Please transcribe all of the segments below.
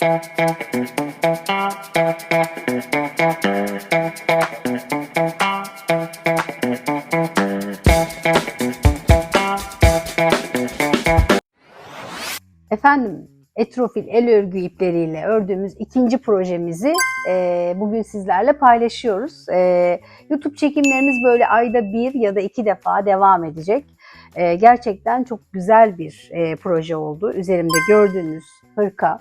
Efendim etrofil el örgü ipleriyle ördüğümüz ikinci projemizi e, bugün sizlerle paylaşıyoruz. E, YouTube çekimlerimiz böyle ayda bir ya da iki defa devam edecek. E, gerçekten çok güzel bir e, proje oldu. Üzerimde gördüğünüz hırka.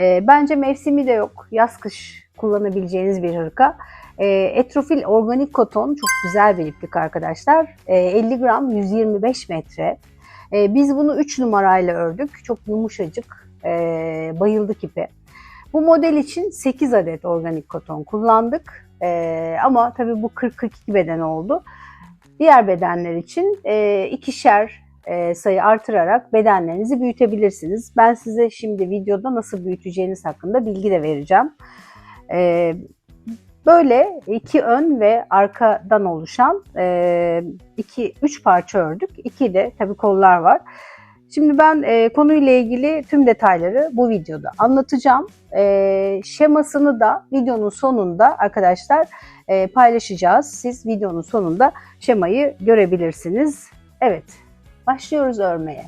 E, bence mevsimi de yok. Yaz kış kullanabileceğiniz bir hırka. E, etrofil organik koton çok güzel bir iplik arkadaşlar. E, 50 gram 125 metre. E, biz bunu 3 numarayla ördük. Çok yumuşacık. E, bayıldık ipe. Bu model için 8 adet organik koton kullandık. E, ama tabii bu 40-42 beden oldu. Diğer bedenler için e, ikişer e, sayı artırarak bedenlerinizi büyütebilirsiniz. Ben size şimdi videoda nasıl büyüteceğiniz hakkında bilgi de vereceğim. E, böyle iki ön ve arkadan oluşan e, iki üç parça ördük. İki de tabii kollar var. Şimdi ben e, konuyla ilgili tüm detayları bu videoda anlatacağım. E, şemasını da videonun sonunda arkadaşlar e, paylaşacağız. Siz videonun sonunda şemayı görebilirsiniz. Evet, başlıyoruz örmeye.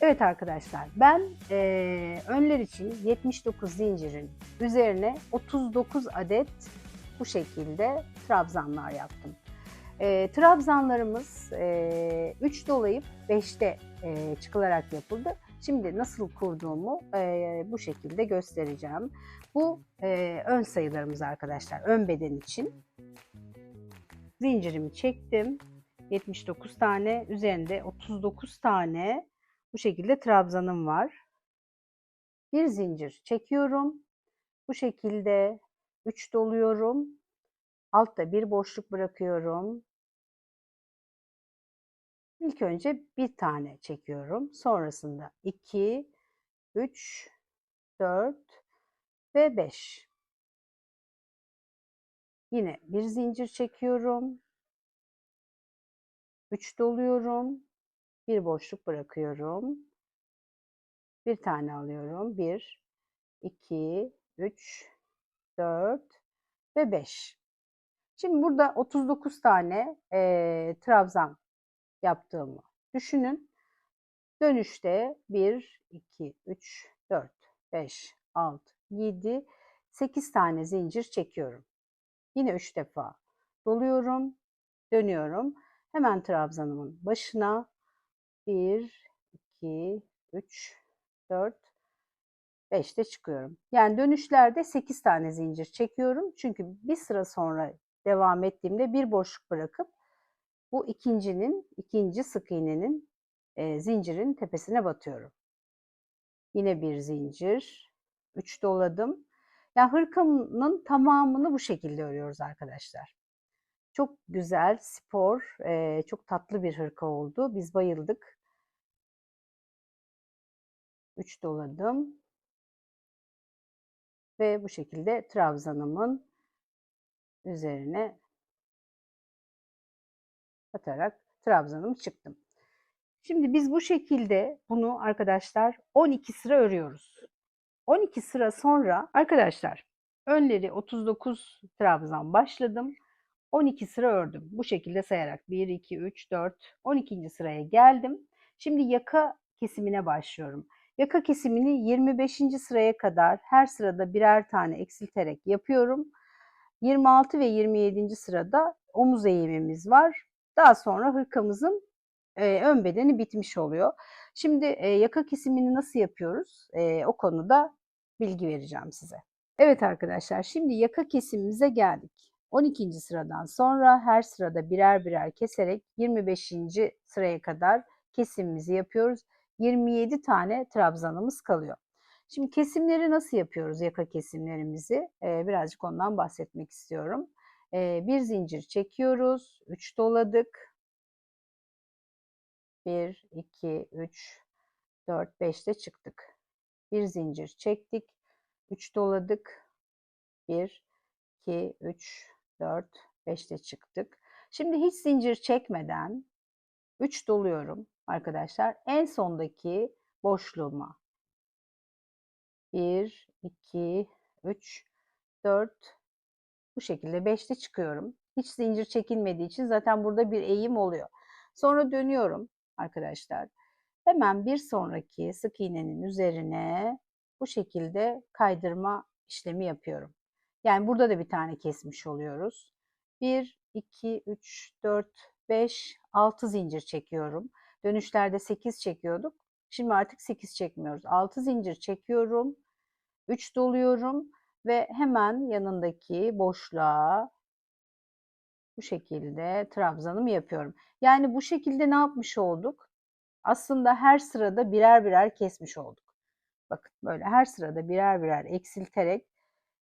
Evet arkadaşlar, ben e, önler için 79 zincirin üzerine 39 adet bu şekilde trabzanlar yaptım. E, trabzanlarımız e, 3 dolayıp 5'te e, çıkılarak yapıldı. Şimdi nasıl kurduğumu e, bu şekilde göstereceğim. Bu e, ön sayılarımız arkadaşlar, ön beden için. Zincirimi çektim. 79 tane, üzerinde 39 tane bu şekilde trabzanım var. Bir zincir çekiyorum. Bu şekilde 3 doluyorum. Altta bir boşluk bırakıyorum. İlk önce bir tane çekiyorum. Sonrasında 2, 3, 4 ve 5. Yine bir zincir çekiyorum. 3 doluyorum. Bir boşluk bırakıyorum. Bir tane alıyorum. 1, 2, 3, 4 ve 5. Şimdi burada 39 tane e, trabzan yaptığımı düşünün. Dönüşte 1, 2, 3, 4, 5, 6, 7, 8 tane zincir çekiyorum. Yine 3 defa doluyorum, dönüyorum. Hemen trabzanımın başına 1, 2, 3, 4, 5'te çıkıyorum. Yani dönüşlerde 8 tane zincir çekiyorum. Çünkü bir sıra sonra devam ettiğimde bir boşluk bırakıp bu ikincinin, ikinci sık iğnenin e, zincirin tepesine batıyorum. Yine bir zincir. 3 doladım. Yani hırkamın tamamını bu şekilde örüyoruz arkadaşlar. Çok güzel, spor, e, çok tatlı bir hırka oldu. Biz bayıldık. 3 doladım. Ve bu şekilde trabzanımın üzerine atarak trabzanımı çıktım. Şimdi biz bu şekilde bunu arkadaşlar 12 sıra örüyoruz. 12 sıra sonra arkadaşlar önleri 39 trabzan başladım. 12 sıra ördüm. Bu şekilde sayarak 1, 2, 3, 4, 12. sıraya geldim. Şimdi yaka kesimine başlıyorum. Yaka kesimini 25. sıraya kadar her sırada birer tane eksilterek yapıyorum. 26 ve 27. sırada omuz eğimimiz var. Daha sonra hırkamızın e, ön bedeni bitmiş oluyor. Şimdi e, yaka kesimini nasıl yapıyoruz? E, o konuda bilgi vereceğim size. Evet arkadaşlar şimdi yaka kesimimize geldik. 12. sıradan sonra her sırada birer birer keserek 25. sıraya kadar kesimimizi yapıyoruz. 27 tane trabzanımız kalıyor. Şimdi kesimleri nasıl yapıyoruz yaka kesimlerimizi? Ee, birazcık ondan bahsetmek istiyorum. Ee, bir zincir çekiyoruz. 3 doladık. 1, 2, 3, 4, 5'te çıktık. Bir zincir çektik. 3 doladık. 1, 2, 3, 4, 5'te çıktık. Şimdi hiç zincir çekmeden 3 doluyorum arkadaşlar. En sondaki boşluğuma 1, 2, 3, 4, bu şekilde 5'te çıkıyorum. Hiç zincir çekilmediği için zaten burada bir eğim oluyor. Sonra dönüyorum arkadaşlar. Hemen bir sonraki sık iğnenin üzerine bu şekilde kaydırma işlemi yapıyorum. Yani burada da bir tane kesmiş oluyoruz. 1, 2, 3, 4, 5, 6 zincir çekiyorum. Dönüşlerde 8 çekiyorduk. Şimdi artık 8 çekmiyoruz. 6 zincir çekiyorum. 3 doluyorum ve hemen yanındaki boşluğa bu şekilde trabzanımı yapıyorum. Yani bu şekilde ne yapmış olduk? Aslında her sırada birer birer kesmiş olduk. Bakın böyle her sırada birer birer eksilterek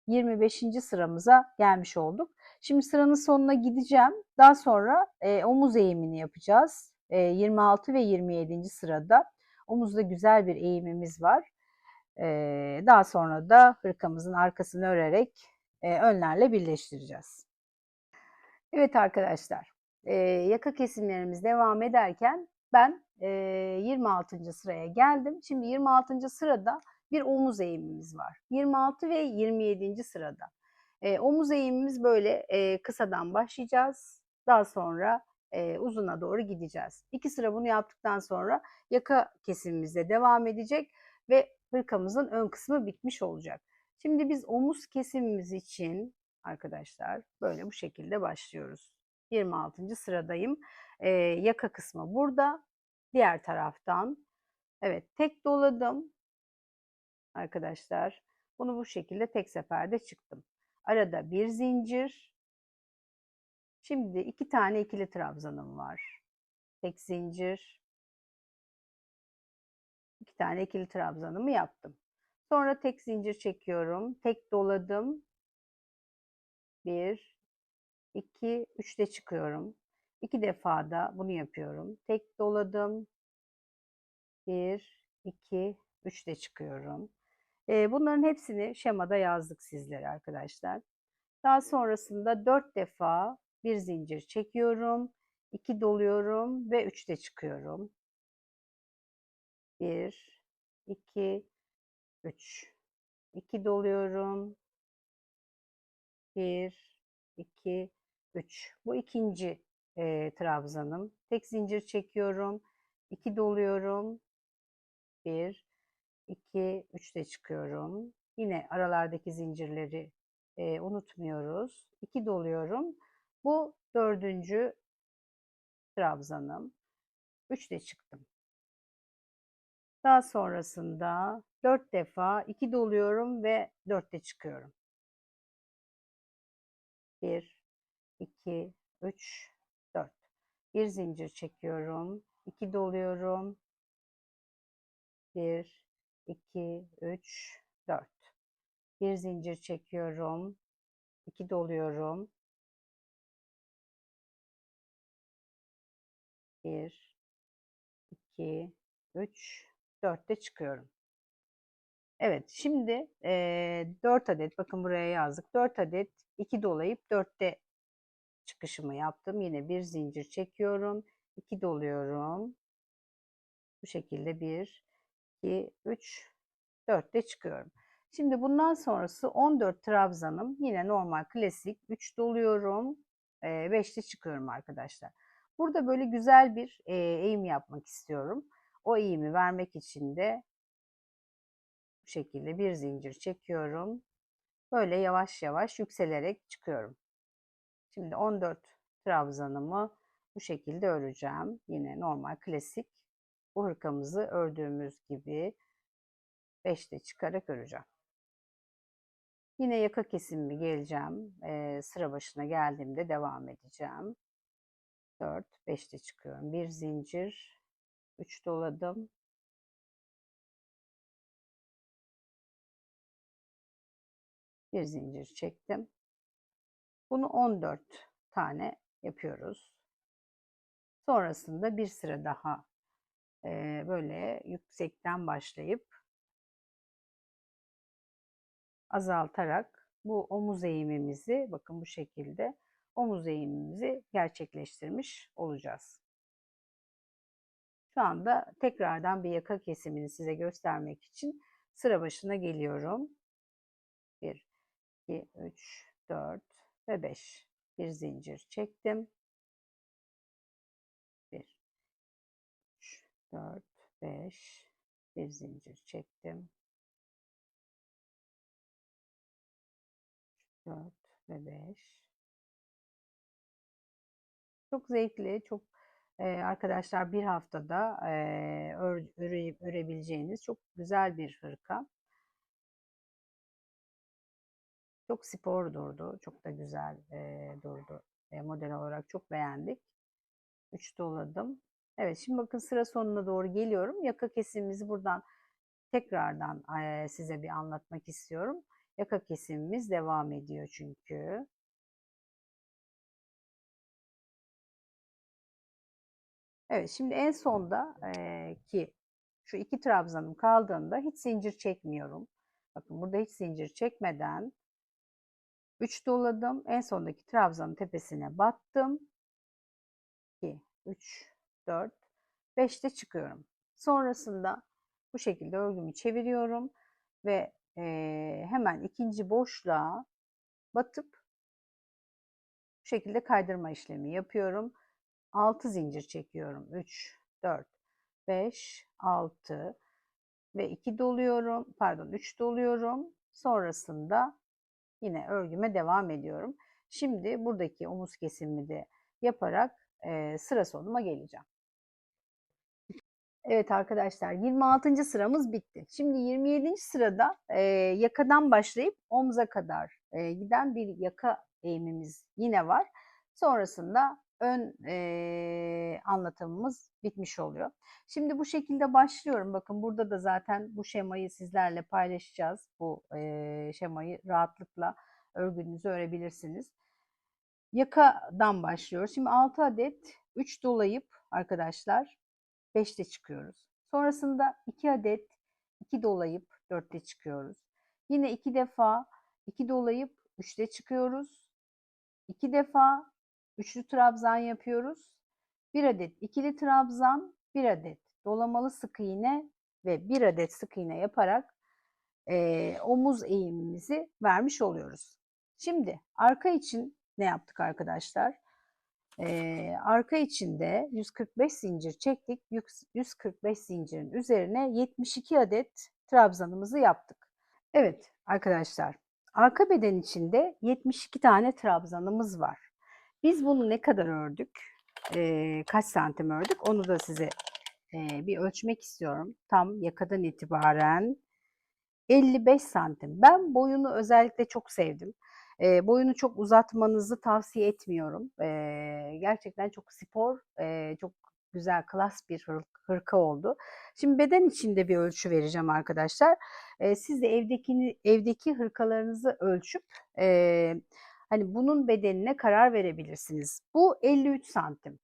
25. sıramıza gelmiş olduk. Şimdi sıranın sonuna gideceğim. Daha sonra e, omuz eğimini yapacağız. E, 26 ve 27. sırada omuzda güzel bir eğimimiz var. E, daha sonra da hırkamızın arkasını örerek e, önlerle birleştireceğiz. Evet arkadaşlar, e, yaka kesimlerimiz devam ederken ben e, 26. sıraya geldim. Şimdi 26. sırada bir omuz eğimimiz var. 26 ve 27. sırada. E, omuz eğimimiz böyle e, kısadan başlayacağız. Daha sonra e, uzuna doğru gideceğiz. İki sıra bunu yaptıktan sonra yaka kesimimizde devam edecek ve hırkamızın ön kısmı bitmiş olacak. Şimdi biz omuz kesimimiz için arkadaşlar böyle bu şekilde başlıyoruz. 26. sıradayım. E, yaka kısmı burada. Diğer taraftan evet tek doladım arkadaşlar. Bunu bu şekilde tek seferde çıktım. Arada bir zincir. Şimdi iki tane ikili trabzanım var. Tek zincir. İki tane ikili trabzanımı yaptım. Sonra tek zincir çekiyorum. Tek doladım. Bir, iki, üçte çıkıyorum. İki defa da bunu yapıyorum. Tek doladım. Bir, iki, üçte çıkıyorum. Bunların hepsini şemada yazdık sizlere arkadaşlar. Daha sonrasında 4 defa bir zincir çekiyorum. 2 doluyorum ve 3'te çıkıyorum. 1, 2, 3. 2 doluyorum. 1, 2, 3. Bu ikinci e, trabzanım. Tek zincir çekiyorum. 2 doluyorum. 1, 2, 3'te çıkıyorum. Yine aralardaki zincirleri e, unutmuyoruz. 2 doluyorum. Bu dördüncü trabzanım. 3'te çıktım. Daha sonrasında 4 defa 2 doluyorum ve 4'te çıkıyorum. 1, 2, 3, 4. Bir zincir çekiyorum. 2 doluyorum. 1, 2, 3, 4. Bir zincir çekiyorum. 2 doluyorum. 1, 2, 3, 4'te çıkıyorum. Evet şimdi e, 4 adet bakın buraya yazdık. 4 adet 2 dolayıp 4'te çıkışımı yaptım. Yine bir zincir çekiyorum. 2 doluyorum. Bu şekilde 1, 2, 3, 4'te çıkıyorum. Şimdi bundan sonrası 14 trabzanım. Yine normal klasik 3 doluyorum. 5'te çıkıyorum arkadaşlar. Burada böyle güzel bir eğim yapmak istiyorum. O eğimi vermek için de bu şekilde bir zincir çekiyorum. Böyle yavaş yavaş yükselerek çıkıyorum. Şimdi 14 trabzanımı bu şekilde öreceğim. Yine normal klasik bu hırkamızı ördüğümüz gibi 5'te çıkarak öreceğim. Yine yaka kesimimi geleceğim. Ee, sıra başına geldiğimde devam edeceğim. 4, 5'te çıkıyorum. Bir zincir, 3 doladım. Bir zincir çektim. Bunu 14 tane yapıyoruz. Sonrasında bir sıra daha e, böyle yüksekten başlayıp azaltarak bu omuz eğimimizi bakın bu şekilde omuz eğimimizi gerçekleştirmiş olacağız. Şu anda tekrardan bir yaka kesimini size göstermek için sıra başına geliyorum. 1, 2, 3, 4 ve 5. Bir zincir çektim. 4, 5. Bir zincir çektim. 4 ve 5. Çok zevkli, çok e, arkadaşlar bir haftada e, ör, öre, örebileceğiniz çok güzel bir hırka. Çok spor durdu, çok da güzel e, durdu. E, model olarak çok beğendik. 3 doladım. Evet şimdi bakın sıra sonuna doğru geliyorum. Yaka kesimimizi buradan tekrardan size bir anlatmak istiyorum. Yaka kesimimiz devam ediyor çünkü. Evet şimdi en sonda e, ki şu iki trabzanım kaldığında hiç zincir çekmiyorum. Bakın burada hiç zincir çekmeden 3 doladım. En sondaki trabzanın tepesine battım. 2, 3, 4, 5'te çıkıyorum. Sonrasında bu şekilde örgümü çeviriyorum ve e, hemen ikinci boşluğa batıp bu şekilde kaydırma işlemi yapıyorum. 6 zincir çekiyorum. 3, 4, 5, 6 ve 2 doluyorum. Pardon 3 doluyorum. Sonrasında yine örgüme devam ediyorum. Şimdi buradaki omuz kesimimi de yaparak e, sıra sonuma geleceğim. Evet arkadaşlar 26. sıramız bitti. Şimdi 27. sırada e, yakadan başlayıp omza kadar e, giden bir yaka eğimimiz yine var. Sonrasında ön e, anlatımımız bitmiş oluyor. Şimdi bu şekilde başlıyorum. Bakın burada da zaten bu şemayı sizlerle paylaşacağız. Bu e, şemayı rahatlıkla örgünüzü örebilirsiniz. Yakadan başlıyoruz. Şimdi 6 adet 3 dolayıp arkadaşlar 5'te çıkıyoruz. Sonrasında 2 adet 2 dolayıp 4'te çıkıyoruz. Yine 2 defa 2 dolayıp 3'te çıkıyoruz. 2 defa üçlü trabzan yapıyoruz. 1 adet ikili trabzan, 1 adet dolamalı sık iğne ve 1 adet sık iğne yaparak e, omuz eğimimizi vermiş oluyoruz. Şimdi arka için ne yaptık arkadaşlar? Ee, arka içinde 145 zincir çektik. 145 zincirin üzerine 72 adet trabzanımızı yaptık. Evet arkadaşlar arka beden içinde 72 tane trabzanımız var. Biz bunu ne kadar ördük? Ee, kaç santim ördük? Onu da size e, bir ölçmek istiyorum. Tam yakadan itibaren 55 santim. Ben boyunu özellikle çok sevdim. E, boyunu çok uzatmanızı tavsiye etmiyorum. E, gerçekten çok spor, e, çok güzel, klas bir hırka oldu. Şimdi beden içinde bir ölçü vereceğim arkadaşlar. E, siz de evdeki evdeki hırkalarınızı ölçüp e, hani bunun bedenine karar verebilirsiniz. Bu 53 santim.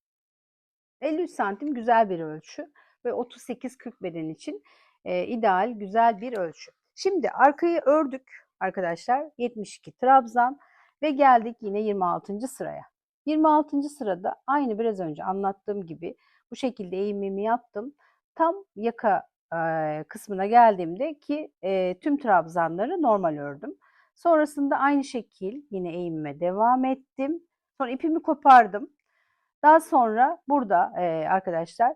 53 santim güzel bir ölçü ve 38-40 beden için e, ideal, güzel bir ölçü. Şimdi arkayı ördük arkadaşlar 72 trabzan ve geldik yine 26. sıraya. 26. sırada aynı biraz önce anlattığım gibi bu şekilde eğimimi yaptım. Tam yaka e, kısmına geldiğimde ki e, tüm trabzanları normal ördüm. Sonrasında aynı şekil yine eğimime devam ettim. Sonra ipimi kopardım. Daha sonra burada e, arkadaşlar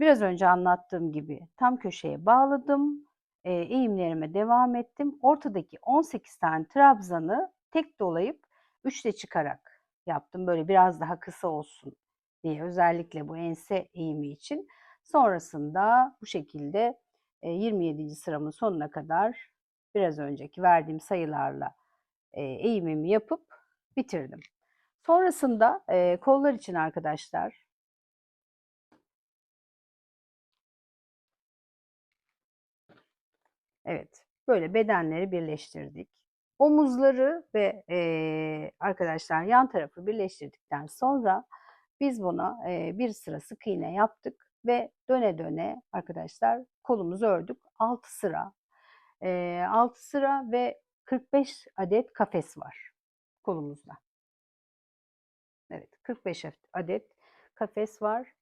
biraz önce anlattığım gibi tam köşeye bağladım e, eğimlerime devam ettim. Ortadaki 18 tane trabzanı tek dolayıp 3'te çıkarak yaptım. Böyle biraz daha kısa olsun diye özellikle bu ense eğimi için. Sonrasında bu şekilde e, 27. sıramın sonuna kadar biraz önceki verdiğim sayılarla e, eğimimi yapıp bitirdim. Sonrasında e, kollar için arkadaşlar Evet, böyle bedenleri birleştirdik. Omuzları ve e, arkadaşlar yan tarafı birleştirdikten sonra biz buna e, bir sıra sık iğne yaptık ve döne döne arkadaşlar kolumuzu ördük. 6 sıra. E, 6 sıra ve 45 adet kafes var kolumuzda. Evet 45 adet kafes var.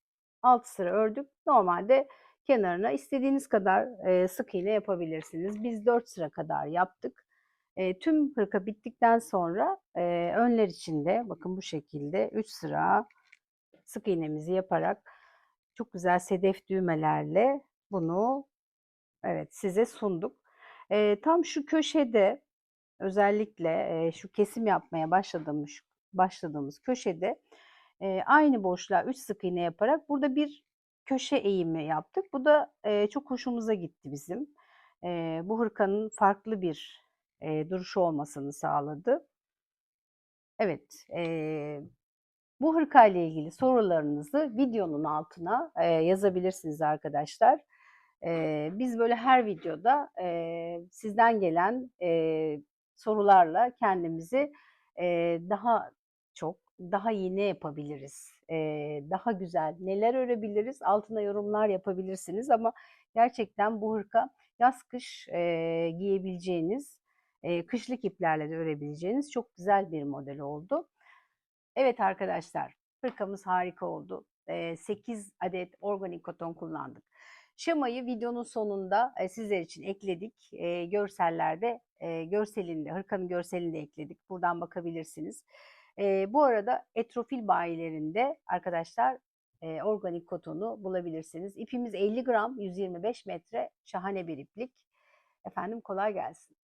6 sıra ördük. Normalde kenarına istediğiniz kadar e, sık iğne yapabilirsiniz. Biz 4 sıra kadar yaptık. E, tüm hırka bittikten sonra e, önler içinde bakın bu şekilde 3 sıra sık iğnemizi yaparak çok güzel sedef düğmelerle bunu evet size sunduk. E, tam şu köşede özellikle e, şu kesim yapmaya başladığımız başladığımız köşede e, aynı boşluğa 3 sık iğne yaparak burada bir köşe eğimi yaptık. Bu da e, çok hoşumuza gitti bizim. E, bu hırkanın farklı bir e, duruşu olmasını sağladı. Evet, e, bu hırka ile ilgili sorularınızı videonun altına e, yazabilirsiniz arkadaşlar. E, biz böyle her videoda e, sizden gelen e, sorularla kendimizi e, daha çok, daha iyi ne yapabiliriz, e, daha güzel neler örebiliriz, altına yorumlar yapabilirsiniz ama gerçekten bu hırka yaz kış e, giyebileceğiniz, e, kışlık iplerle de örebileceğiniz çok güzel bir model oldu. Evet arkadaşlar, hırkamız harika oldu. E, 8 adet organik koton kullandık. Şemayı videonun sonunda e, sizler için ekledik. E, görsellerde, e, görselinde, hırkanın görselinde ekledik. Buradan bakabilirsiniz. E, bu arada etrofil bayilerinde arkadaşlar e, organik kotonu bulabilirsiniz. İpimiz 50 gram 125 metre şahane bir iplik. Efendim kolay gelsin.